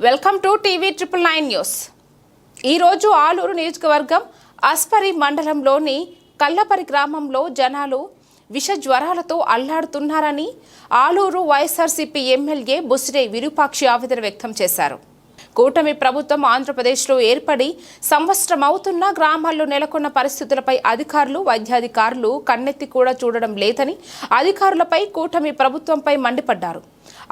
Welcome to TV triple nine news. ఈరోజు ఆలూరు నియోజకవర్గం అస్పరి మండలంలోని కల్లపరి గ్రామంలో జనాలు విష జ్వరాలతో అల్లాడుతున్నారని ఆలూరు వైఎస్ఆర్సీపీ ఎమ్మెల్యే బుసిరే విరూపాక్షి ఆవేదన వ్యక్తం చేశారు. కూటమి ప్రభుత్వం ఆంధ్రప్రదేశ్లో ఏర్పడి సంవత్సరం అవుతున్న గ్రామాల్లో నెలకొన్న పరిస్థితులపై అధికారులు వైద్యాధికారులు కన్నెత్తి కూడా చూడడం లేదని అధికారులపై కూటమి ప్రభుత్వంపై మండిపడ్డారు.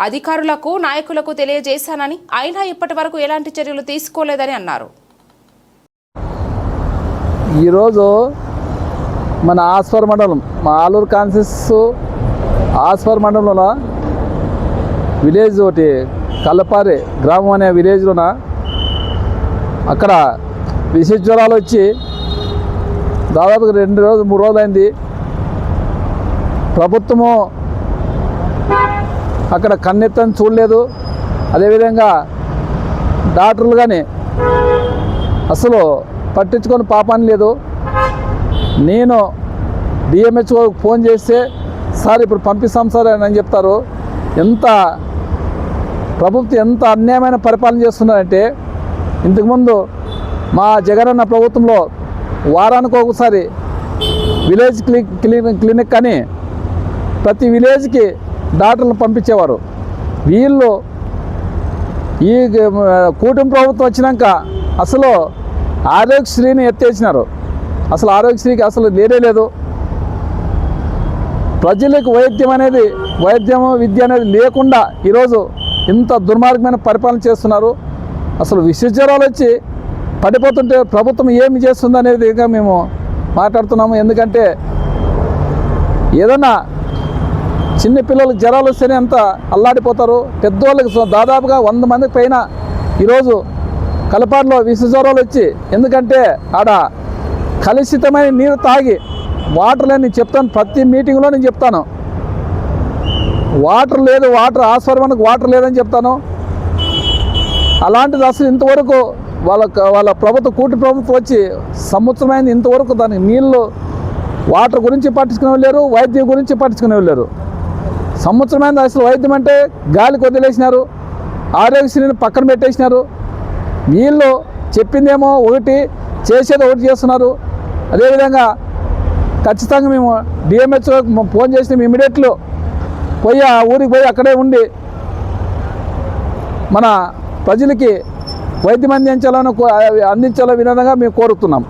అధికారులకు నాయకులకు తెలియజేశానని అయినా ఇప్పటి వరకు ఎలాంటి చర్యలు తీసుకోలేదని అన్నారు. ఈరోజు మన ఆస్వర్ మండలం మా ఆలూరు కాన్సిస్ ఆస్వర్ మండలంలో విలేజ్ ఒకటి కల్లపారి గ్రామం అనే విలేజ్లోన అక్కడ విష జ్వరాలు వచ్చి దాదాపుగా రెండు రోజులు మూడు రోజులు అయింది. ప్రభుత్వము అక్కడ కన్నెత్తని చూడలేదు. అదేవిధంగా డాక్టర్లు కానీ అసలు పట్టించుకొని పాపాన్ని లేదు. నేను డిఎంహెచ్ఓకి ఫోన్ చేస్తే సార్ ఇప్పుడు పంపిస్తాం సార్ అని చెప్తారు. ఎంత ప్రభుత్వం ఎంత అన్యాయమైన పరిపాలన చేస్తున్నారంటే ఇంతకుముందు మా జగనన్న ప్రభుత్వంలో వారానికి ఒకసారి విలేజ్ క్లినిక్ క్లినిక్ క్లినిక్ అని ప్రతి విలేజ్కి డాక్టర్లను పంపించేవారు. వీళ్ళు ఈ కూటమి ప్రభుత్వం వచ్చినాక అసలు ఆరోగ్యశ్రీని ఎత్తేసినారు. అసలు ఆరోగ్యశ్రీకి అసలు లేనే లేదు. ప్రజలకు వైద్యం అనేది వైద్యము విద్య అనేది లేకుండా ఈరోజు ఇంత దుర్మార్గమైన పరిపాలన చేస్తున్నారు. అసలు విశ్వజ్వరాలు జ్వరాలు వచ్చి పడిపోతుంటే ప్రభుత్వం ఏమి చేస్తుంది అనేది ఇంకా మేము మాట్లాడుతున్నాము. ఎందుకంటే ఏదన్నా చిన్న పిల్లలకు జ్వరాలు వస్తేనే అంత అల్లాడిపోతారు. పెద్దవాళ్ళకి దాదాపుగా వంద మందికి పైన ఈరోజు కలపాడులో విష జ్వరాలు వచ్చి ఎందుకంటే ఆడ కలుషితమైన నీరు తాగి వాటర్ లేని చెప్తాను. ప్రతి మీటింగ్లో నేను చెప్తాను. వాటర్ లేదు వాటర్ ఆస్వరమనకు వాటర్ లేదని చెప్తాను. అలాంటిది అసలు ఇంతవరకు వాళ్ళ వాళ్ళ ప్రభుత్వ కూటి ప్రభుత్వం వచ్చి సంవత్సరమైంది ఇంతవరకు దానికి నీళ్ళు వాటర్ గురించి పట్టించుకునే లేరు వైద్యం గురించి పట్టించుకునే లేరు. సంవత్సరమైంది అసలు వైద్యం అంటే గాలికి వదిలేసినారు ఆరోగ్యశ్రీని పక్కన పెట్టేసినారు. వీళ్ళు చెప్పిందేమో ఒకటి చేసేది ఒకటి చేస్తున్నారు. అదేవిధంగా ఖచ్చితంగా మేము డిఎంహెచ్ఓ ఫోన్ చేసి మేము ఇమీడియట్లో పోయి ఆ ఊరికి పోయి అక్కడే ఉండి మన ప్రజలకి వైద్యం అందించాలని కో- అందించాలనే విధంగా మేము కోరుతున్నాం.